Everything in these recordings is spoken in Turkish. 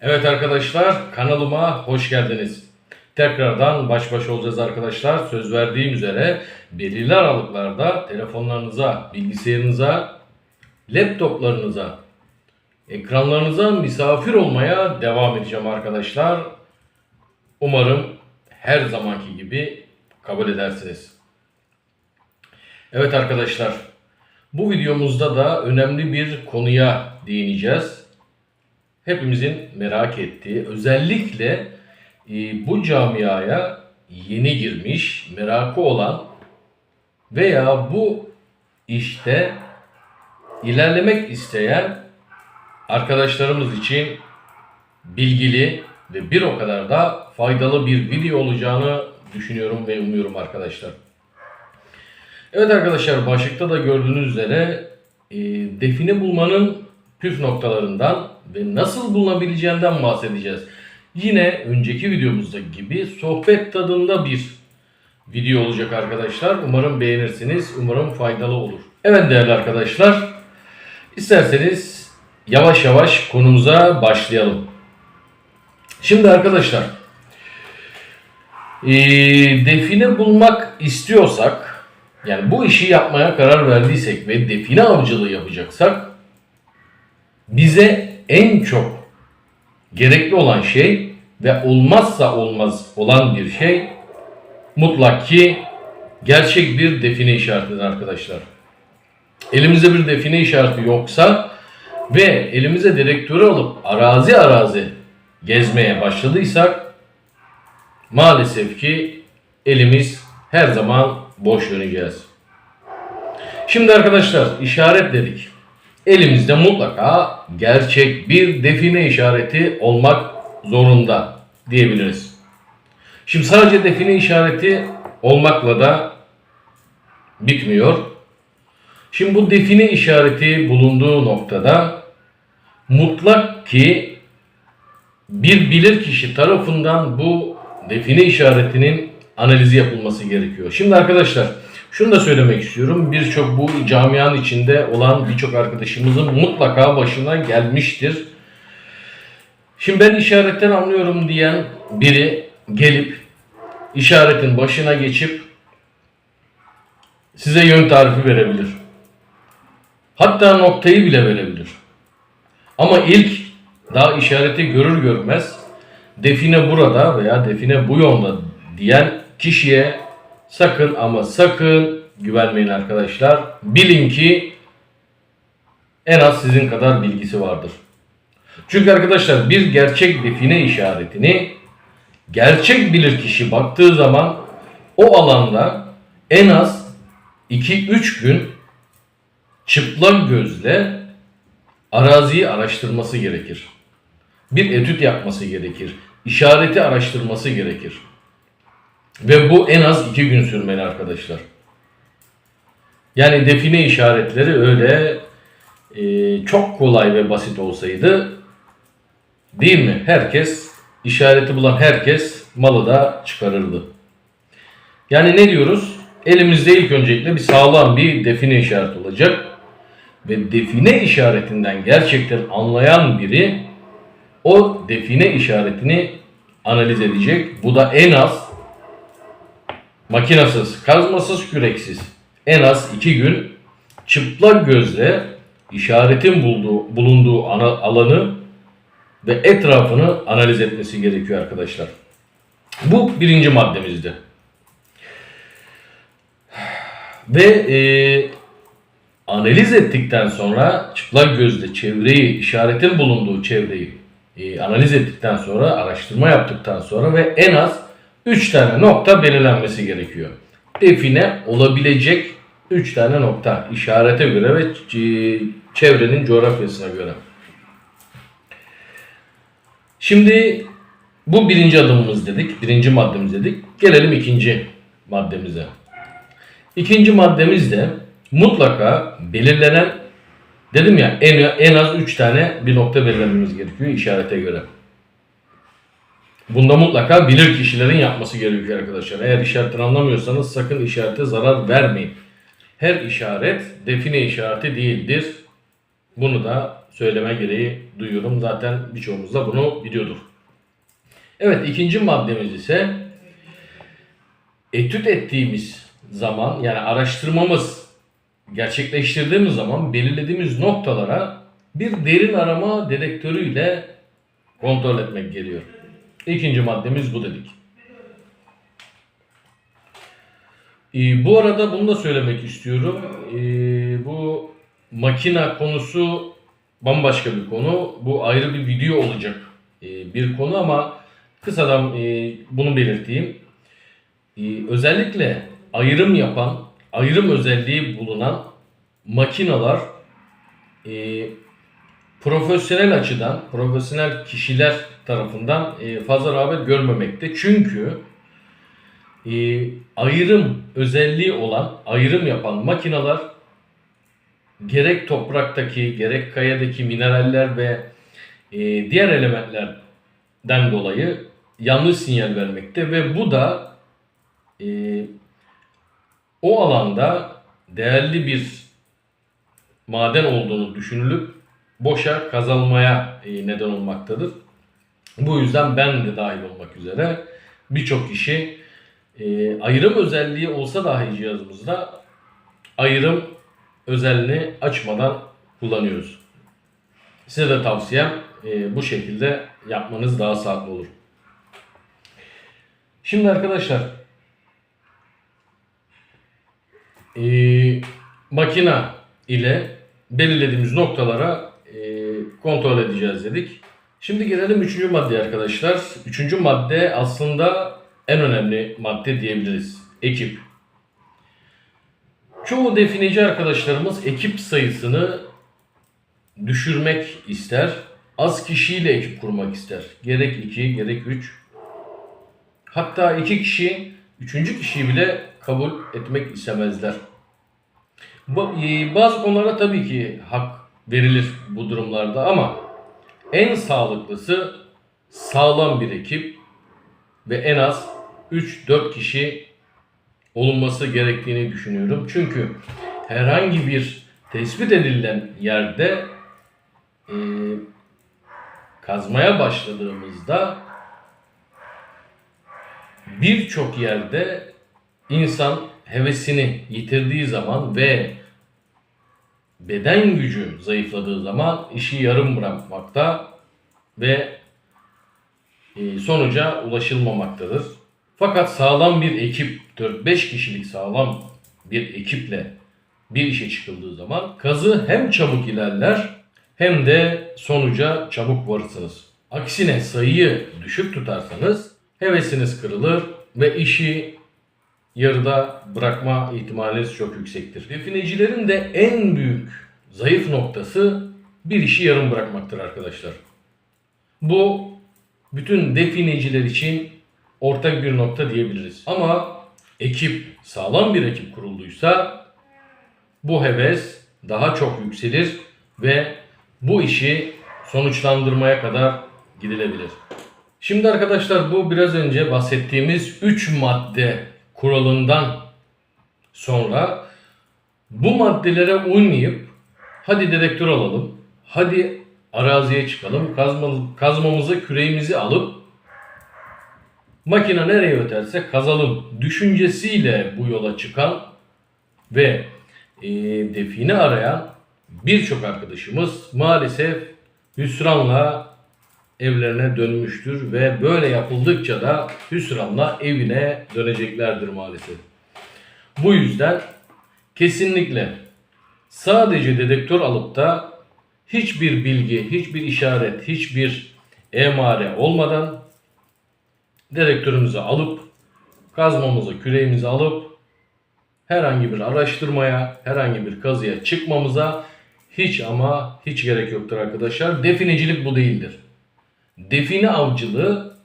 Evet arkadaşlar kanalıma hoş geldiniz. Tekrardan baş başa olacağız arkadaşlar. Söz verdiğim üzere belirli aralıklarda telefonlarınıza, bilgisayarınıza, laptoplarınıza, ekranlarınıza misafir olmaya devam edeceğim arkadaşlar. Umarım her zamanki gibi kabul edersiniz. Evet arkadaşlar, bu videomuzda da önemli bir konuya değineceğiz hepimizin merak ettiği, özellikle e, bu camiaya yeni girmiş, merakı olan veya bu işte ilerlemek isteyen arkadaşlarımız için bilgili ve bir o kadar da faydalı bir video olacağını düşünüyorum ve umuyorum arkadaşlar. Evet arkadaşlar başlıkta da gördüğünüz üzere e, define bulmanın püf noktalarından ve nasıl bulunabileceğinden bahsedeceğiz. Yine önceki videomuzda gibi sohbet tadında bir video olacak arkadaşlar. Umarım beğenirsiniz. Umarım faydalı olur. Evet değerli arkadaşlar. isterseniz yavaş yavaş konumuza başlayalım. Şimdi arkadaşlar eee, define bulmak istiyorsak yani bu işi yapmaya karar verdiysek ve define avcılığı yapacaksak bize en çok gerekli olan şey ve olmazsa olmaz olan bir şey mutlak ki gerçek bir define işaretidir arkadaşlar. Elimizde bir define işareti yoksa ve elimize direktörü alıp arazi arazi gezmeye başladıysak maalesef ki elimiz her zaman boş döneceğiz. Şimdi arkadaşlar işaret dedik elimizde mutlaka gerçek bir define işareti olmak zorunda diyebiliriz. Şimdi sadece define işareti olmakla da bitmiyor. Şimdi bu define işareti bulunduğu noktada mutlak ki bir bilir kişi tarafından bu define işaretinin analizi yapılması gerekiyor. Şimdi arkadaşlar şunu da söylemek istiyorum. Birçok bu camianın içinde olan birçok arkadaşımızın mutlaka başına gelmiştir. Şimdi ben işaretten anlıyorum diyen biri gelip işaretin başına geçip size yön tarifi verebilir. Hatta noktayı bile verebilir. Ama ilk daha işareti görür görmez define burada veya define bu yolda diyen kişiye sakın ama sakın güvenmeyin arkadaşlar. Bilin ki en az sizin kadar bilgisi vardır. Çünkü arkadaşlar bir gerçek define işaretini gerçek bilir kişi baktığı zaman o alanda en az 2-3 gün çıplak gözle araziyi araştırması gerekir. Bir etüt yapması gerekir. İşareti araştırması gerekir. Ve bu en az 2 gün sürmeli arkadaşlar. Yani define işaretleri öyle e, çok kolay ve basit olsaydı değil mi? Herkes işareti bulan herkes malı da çıkarırdı. Yani ne diyoruz? Elimizde ilk öncelikle bir sağlam bir define işareti olacak. Ve define işaretinden gerçekten anlayan biri o define işaretini analiz edecek. Bu da en az makinasız, kazmasız, küreksiz en az 2 gün çıplak gözle işaretin bulduğu, bulunduğu ana, alanı ve etrafını analiz etmesi gerekiyor arkadaşlar. Bu birinci maddemizdi. Ve e, analiz ettikten sonra çıplak gözle çevreyi, işaretin bulunduğu çevreyi e, analiz ettikten sonra, araştırma yaptıktan sonra ve en az 3 tane nokta belirlenmesi gerekiyor. Define olabilecek 3 tane nokta işarete göre ve çevrenin coğrafyasına göre. Şimdi bu birinci adımımız dedik, birinci maddemiz dedik. Gelelim ikinci maddemize. İkinci maddemiz de mutlaka belirlenen dedim ya en, en az 3 tane bir nokta belirlememiz gerekiyor işarete göre. Bunda mutlaka bilir kişilerin yapması gerekiyor arkadaşlar. Eğer işaretten anlamıyorsanız sakın işarete zarar vermeyin. Her işaret define işareti değildir. Bunu da söyleme gereği duyuyorum. Zaten birçoğumuz da bunu biliyordur. Evet ikinci maddemiz ise etüt ettiğimiz zaman yani araştırmamız gerçekleştirdiğimiz zaman belirlediğimiz noktalara bir derin arama dedektörüyle kontrol etmek geliyor. İkinci maddemiz bu dedik. Ee, bu arada bunu da söylemek istiyorum. Ee, bu makina konusu bambaşka bir konu. Bu ayrı bir video olacak ee, bir konu ama kısadan e, bunu belirteyim. Ee, özellikle ayrım yapan, ayrım özelliği bulunan makinalar e, profesyonel açıdan, profesyonel kişiler tarafından e, fazla rağbet görmemekte. Çünkü e, ayrım özelliği olan, ayrım yapan makineler gerek topraktaki, gerek kayadaki mineraller ve e, diğer elementlerden dolayı yanlış sinyal vermekte ve bu da e, o alanda değerli bir maden olduğunu düşünülüp boşa kazanmaya e, neden olmaktadır. Bu yüzden ben de dahil olmak üzere birçok kişi e, ayrım özelliği olsa dahi cihazımızda ayrım özelliğini açmadan kullanıyoruz. Size de tavsiyem e, bu şekilde yapmanız daha sağlıklı olur. Şimdi arkadaşlar e, makina ile belirlediğimiz noktalara e, kontrol edeceğiz dedik. Şimdi gelelim üçüncü maddeye arkadaşlar. Üçüncü madde aslında en önemli madde diyebiliriz. Ekip. Çoğu defineci arkadaşlarımız ekip sayısını düşürmek ister. Az kişiyle ekip kurmak ister. Gerek 2 gerek 3. Hatta iki kişi, üçüncü kişiyi bile kabul etmek istemezler. E, Bazı konulara tabii ki hak verilir bu durumlarda ama en sağlıklısı sağlam bir ekip ve en az 3-4 kişi olunması gerektiğini düşünüyorum. Çünkü herhangi bir tespit edilen yerde e, kazmaya başladığımızda birçok yerde insan hevesini yitirdiği zaman ve beden gücü zayıfladığı zaman işi yarım bırakmakta ve e, sonuca ulaşılmamaktadır. Fakat sağlam bir ekip, 4-5 kişilik sağlam bir ekiple bir işe çıkıldığı zaman kazı hem çabuk ilerler hem de sonuca çabuk varırsınız. Aksine sayıyı düşük tutarsanız hevesiniz kırılır ve işi yarıda bırakma ihtimaliniz çok yüksektir. Definecilerin de en büyük zayıf noktası bir işi yarım bırakmaktır arkadaşlar. Bu bütün defineciler için ortak bir nokta diyebiliriz. Ama ekip sağlam bir ekip kurulduysa bu heves daha çok yükselir ve bu işi sonuçlandırmaya kadar gidilebilir. Şimdi arkadaşlar bu biraz önce bahsettiğimiz 3 madde kuralından sonra bu maddelere uymayıp hadi dedektör alalım, hadi araziye çıkalım, kazma, kazmamızı, küreğimizi alıp makine nereye öterse kazalım düşüncesiyle bu yola çıkan ve e, define arayan birçok arkadaşımız maalesef hüsranla evlerine dönmüştür ve böyle yapıldıkça da hüsranla evine döneceklerdir maalesef. Bu yüzden kesinlikle sadece dedektör alıp da hiçbir bilgi, hiçbir işaret, hiçbir emare olmadan dedektörümüzü alıp kazmamızı, küreğimizi alıp herhangi bir araştırmaya, herhangi bir kazıya çıkmamıza hiç ama hiç gerek yoktur arkadaşlar. Definecilik bu değildir. Define avcılığı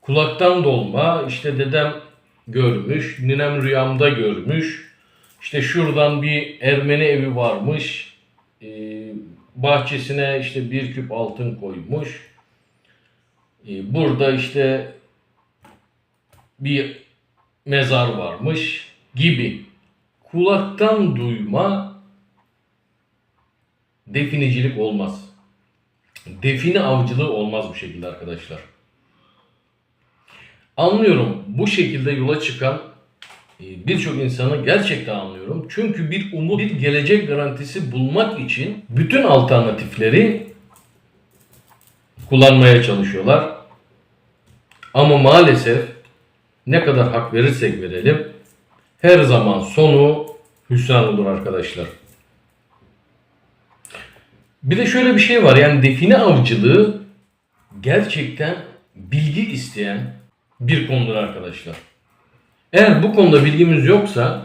kulaktan dolma, işte dedem görmüş, ninem rüyamda görmüş. İşte şuradan bir Ermeni evi varmış. Ee, bahçesine işte bir küp altın koymuş. Ee, burada işte bir mezar varmış gibi kulaktan duyma definecilik olmaz. Define avcılığı olmaz bu şekilde arkadaşlar. Anlıyorum bu şekilde yola çıkan e, birçok insanı gerçekten anlıyorum. Çünkü bir umut, bir gelecek garantisi bulmak için bütün alternatifleri kullanmaya çalışıyorlar. Ama maalesef ne kadar hak verirsek verelim her zaman sonu hüsran olur arkadaşlar. Bir de şöyle bir şey var yani define avcılığı gerçekten bilgi isteyen bir konudur arkadaşlar. Eğer bu konuda bilgimiz yoksa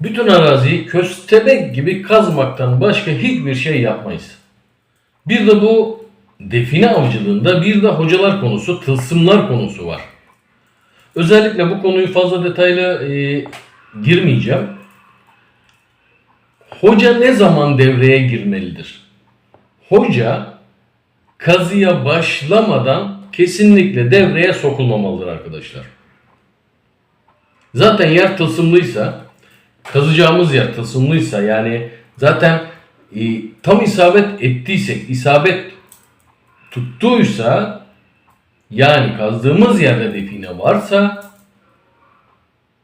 bütün araziyi köstebek gibi kazmaktan başka hiçbir şey yapmayız. Bir de bu define avcılığında bir de hocalar konusu, tılsımlar konusu var. Özellikle bu konuyu fazla detaylı e, girmeyeceğim. Hoca ne zaman devreye girmelidir? Hoca kazıya başlamadan kesinlikle devreye sokulmamalıdır arkadaşlar. Zaten yer tılsımlıysa, kazacağımız yer tılsımlıysa yani zaten e, tam isabet ettiysek, isabet tuttuysa yani kazdığımız yerde define varsa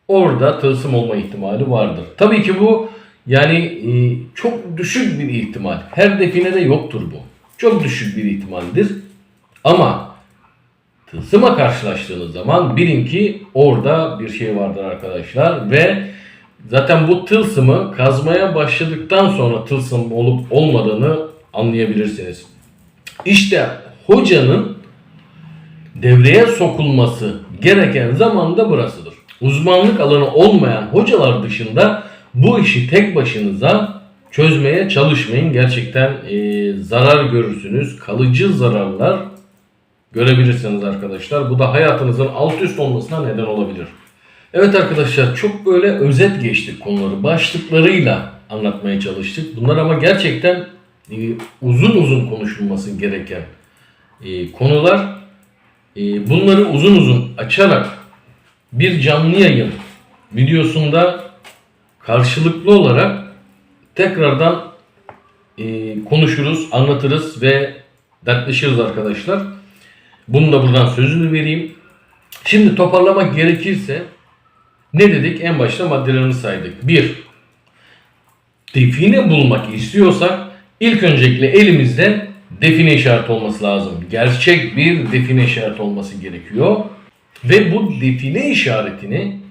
orada tılsım olma ihtimali vardır. Tabii ki bu yani e, çok düşük bir ihtimal. Her definede yoktur bu. Çok düşük bir ihtimaldir. Ama tılsıma karşılaştığınız zaman bilin ki orada bir şey vardır arkadaşlar ve zaten bu tılsımı kazmaya başladıktan sonra tılsım olup olmadığını anlayabilirsiniz. İşte hocanın devreye sokulması gereken zaman da burasıdır. Uzmanlık alanı olmayan hocalar dışında bu işi tek başınıza çözmeye çalışmayın. Gerçekten e, zarar görürsünüz. Kalıcı zararlar görebilirsiniz arkadaşlar. Bu da hayatınızın alt üst olmasına neden olabilir. Evet arkadaşlar çok böyle özet geçtik konuları. Başlıklarıyla anlatmaya çalıştık. Bunlar ama gerçekten e, uzun uzun konuşulması gereken e, konular. E, bunları uzun uzun açarak bir canlı yayın videosunda karşılıklı olarak tekrardan e, konuşuruz, anlatırız ve dertleşiriz arkadaşlar. Bunu da buradan sözünü vereyim. Şimdi toparlamak gerekirse ne dedik? En başta maddelerini saydık. 1. Define bulmak istiyorsak ilk öncelikle elimizde define işareti olması lazım. Gerçek bir define işareti olması gerekiyor. Ve bu define işaretini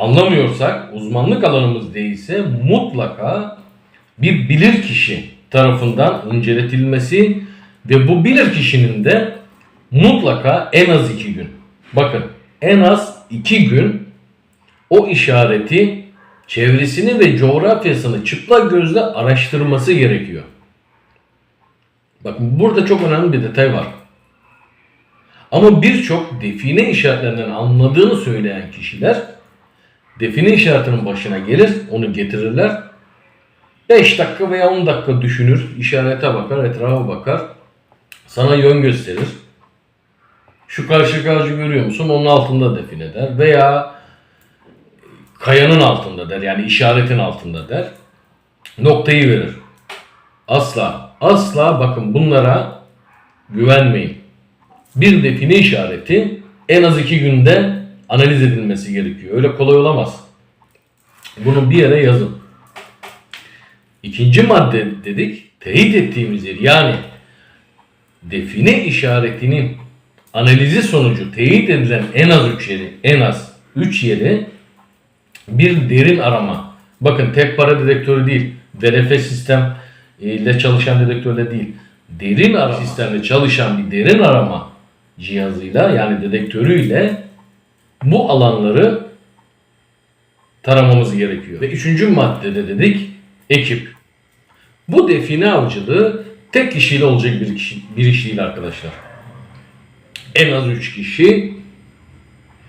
anlamıyorsak, uzmanlık alanımız değilse mutlaka bir bilir kişi tarafından inceletilmesi ve bu bilir kişinin de mutlaka en az iki gün, bakın en az iki gün o işareti çevresini ve coğrafyasını çıplak gözle araştırması gerekiyor. Bakın burada çok önemli bir detay var. Ama birçok define işaretlerinden anladığını söyleyen kişiler define işaretinin başına gelir, onu getirirler. 5 dakika veya 10 dakika düşünür, işarete bakar, etrafa bakar. Sana yön gösterir. Şu karşı ağacı görüyor musun? Onun altında define der. Veya kayanın altında der. Yani işaretin altında der. Noktayı verir. Asla, asla bakın bunlara güvenmeyin. Bir define işareti en az iki günde analiz edilmesi gerekiyor. Öyle kolay olamaz. Bunu bir yere yazın. İkinci madde dedik, teyit ettiğimiz yer. Yani define işaretinin analizi sonucu teyit edilen en az 3 yeri, en az 3 yeri bir derin arama. Bakın tek para dedektörü değil, VRF sistem ile çalışan dedektörle değil. Derin arama sistemle çalışan bir derin arama cihazıyla yani dedektörüyle bu alanları taramamız gerekiyor. Ve üçüncü maddede dedik ekip. Bu define avcılığı tek kişiyle olacak bir, kişi, bir iş değil arkadaşlar. En az 3 kişi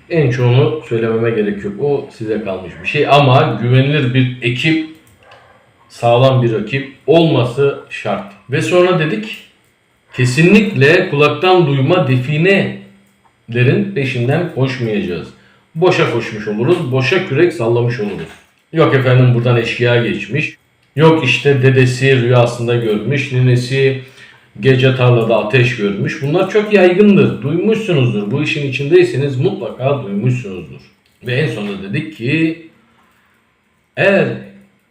en çoğunu söylememe gerek yok. O size kalmış bir şey ama güvenilir bir ekip sağlam bir ekip olması şart. Ve sonra dedik kesinlikle kulaktan duyma definelerin peşinden koşmayacağız. Boşa koşmuş oluruz, boşa kürek sallamış oluruz. Yok efendim buradan eşkıya geçmiş, Yok işte dedesi rüyasında görmüş, ninesi gece tarlada ateş görmüş. Bunlar çok yaygındır. Duymuşsunuzdur. Bu işin içindeyseniz mutlaka duymuşsunuzdur. Ve en sonunda dedik ki eğer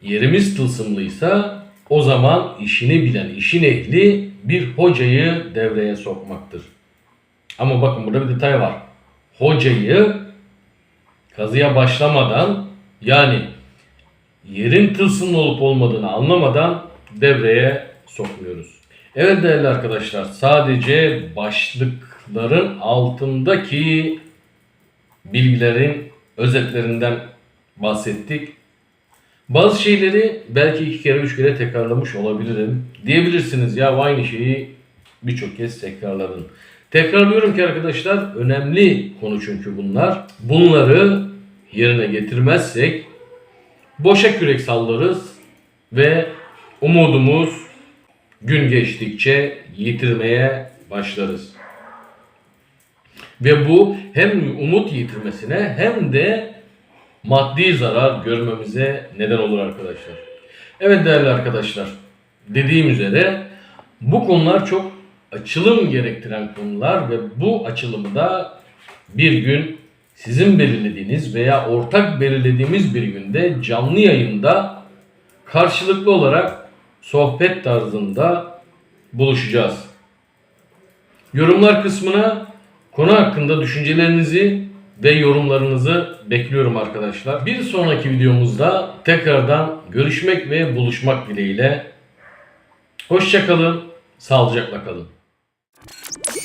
yerimiz tılsımlıysa o zaman işini bilen, işin ehli bir hocayı devreye sokmaktır. Ama bakın burada bir detay var. Hocayı kazıya başlamadan yani yerin tılsımlı olup olmadığını anlamadan devreye sokmuyoruz. Evet değerli arkadaşlar sadece başlıkların altındaki bilgilerin özetlerinden bahsettik. Bazı şeyleri belki iki kere üç kere tekrarlamış olabilirim. Diyebilirsiniz ya aynı şeyi birçok kez tekrarladın. Tekrarlıyorum ki arkadaşlar önemli konu çünkü bunlar. Bunları yerine getirmezsek boşa kürek sallarız ve umudumuz gün geçtikçe yitirmeye başlarız. Ve bu hem umut yitirmesine hem de maddi zarar görmemize neden olur arkadaşlar. Evet değerli arkadaşlar, dediğim üzere bu konular çok açılım gerektiren konular ve bu açılımı da bir gün sizin belirlediğiniz veya ortak belirlediğimiz bir günde canlı yayında karşılıklı olarak sohbet tarzında buluşacağız. Yorumlar kısmına konu hakkında düşüncelerinizi ve yorumlarınızı bekliyorum arkadaşlar. Bir sonraki videomuzda tekrardan görüşmek ve buluşmak dileğiyle. Hoşçakalın, sağlıcakla kalın. Yeah.